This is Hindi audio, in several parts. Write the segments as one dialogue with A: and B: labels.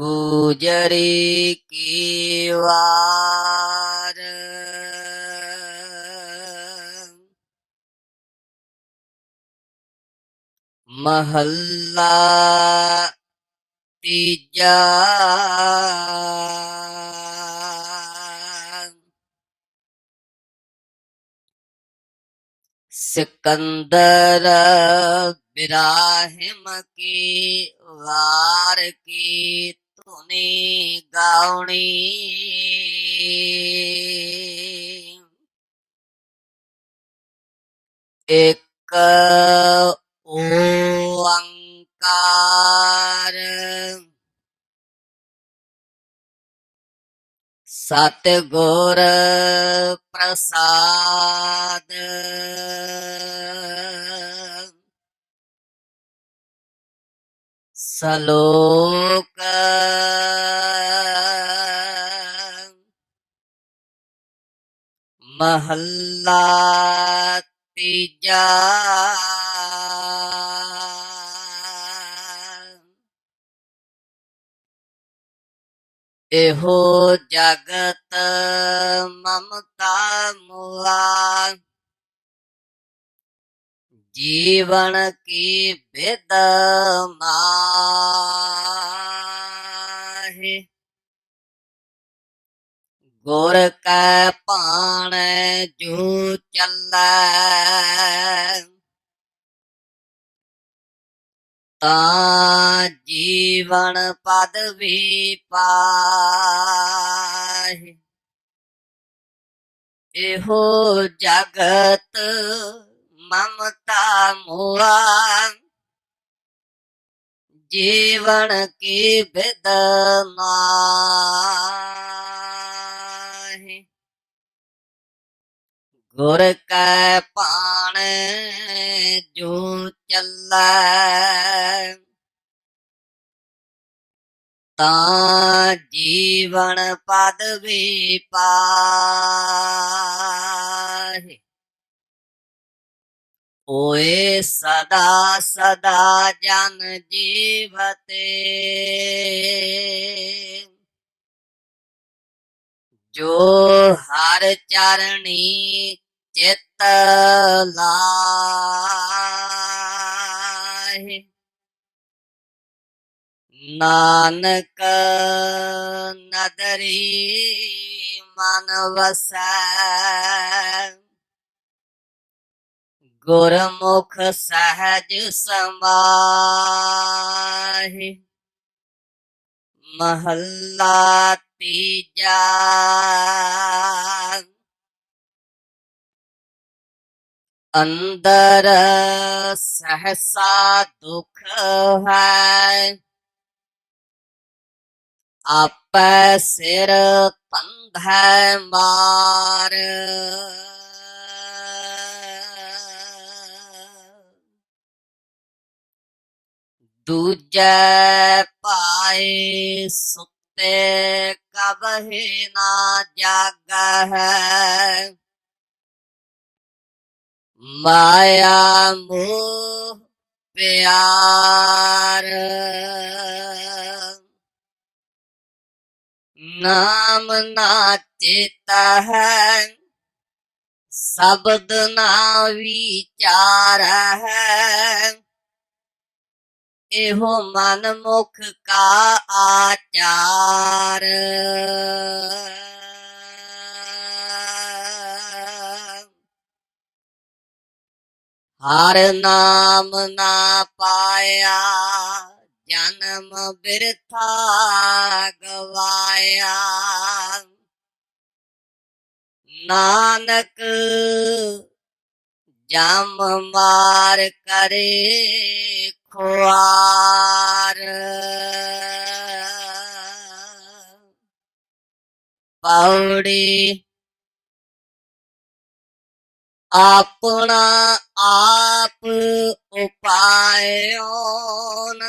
A: गुजरी की वार। महल्ला तीजा सिकंदर बिराहिम की वार की तूने गावनी एक ओंकार। सतगुर प्रसाद। សលោកមហឡាតិយាអេហូចកតមមតាមូលា जीवन की भेद गोर गुर पान जू चल। जीवन पद भी पाहे। एहो जगत ममता मुआ जीवन की बेदमा गुर कै पान जू चल। जीवन पद भी पा ਓਏ ਸਦਾ ਸਦਾ ਜਨ ਜੀਵਤੇ। ਜੋ ਹਰ ਚਰਣੀ ਚਿਤ ਲਾਹੇ। ਨਾਨਕ ਨਦਰੀ ਮਨ ਵਸੈ। गुरमुख सहज समाहि। महल्ला तीजा। अंदर सहसा दुख है। आप सिर पंध मार। ਦੂਜੈ ਪਾਏ ਸੁਤੇ ਕਬਹਿ ਨਾ ਜਾਗਹਿ ਮਾਇਆ ਮੋਹ ਪਿਆਰ ਨਾਮ ਨਾ ਚੇਤਾ ਹੈ ਸ਼ਬਦ ਨਾ ਵਿਚਾਰ ਹੈ ਇਹੋ ਮਨ ਮੁਖ ਕਾ ਆਚਾਰ। ਹਰ ਨਾਮ ਨਾ ਪਾਇਆ, ਜਨਮ ਬਿਰਥਾ ਗਵਾਇਆ। ਨਾਨਕ ਜਮ ਮਾਰ ਕਰੇ ਖੁਆਰ ਪੌੜੀ ਆਪਣਾ ਆਪ ਉਪਾਇਓਨ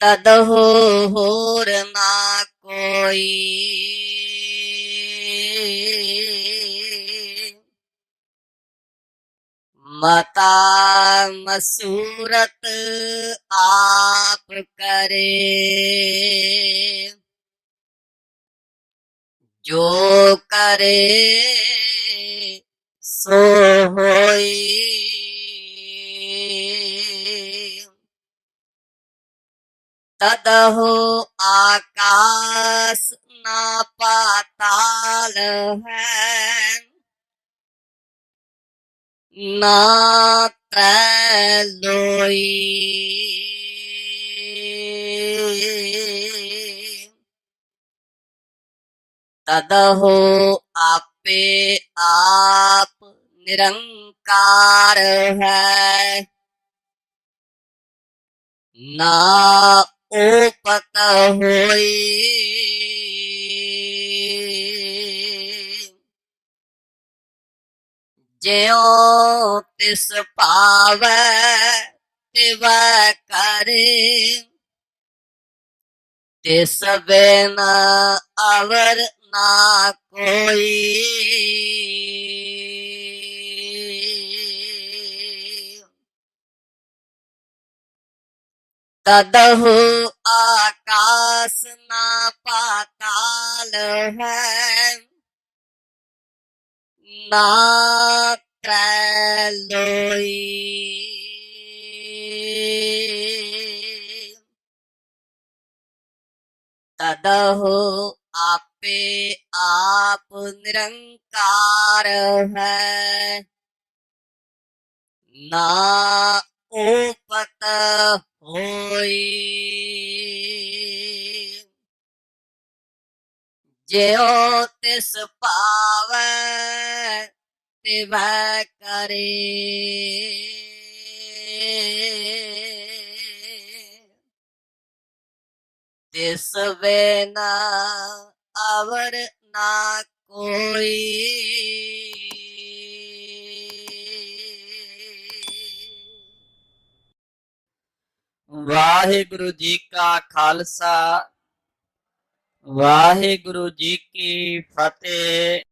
A: ਤਦ ਹੋਰ ਨਾ ਕੋਈ मता मसूरत आप करे। जो करे सो होई। तद हो आकाश ना पाताल है। ਤੈ ਲੋਈ। ਤਦਹੁ ਆਪੇ ਆਪ ਨਿਰੰਕਾਰ ਹੈ। ਨਾ ਉਪਤ ਹੋਈ। ਜਿਉ ਤਿਸ ਭਾਵੈ ਤਿਵ ਕਰੇ। ਤਿਸ ਬਿਨ ਅਵਰ ਨਾ ਕੋਈ। ਤਦਹੁ ਆਕਾਸ ਨਾ ਪਾਤਾਲ ਹੈ। ਨਾ ਤ੍ਰੈ ਲੋਈ ਤਦਹੁ ਆਪੇ ਆਪ ਨਿਰੰਕਾਰ ਹੈ। ਨਾ ਉਪਤ ਹੋਈ। ਜਿਉ ਤਿਸ ਭਾਵੈ सेवा करे। दिसवे ना अवर ना कोई।
B: वाहेगुरु जी का खालसा। वाहे गुरु जी की फतेह।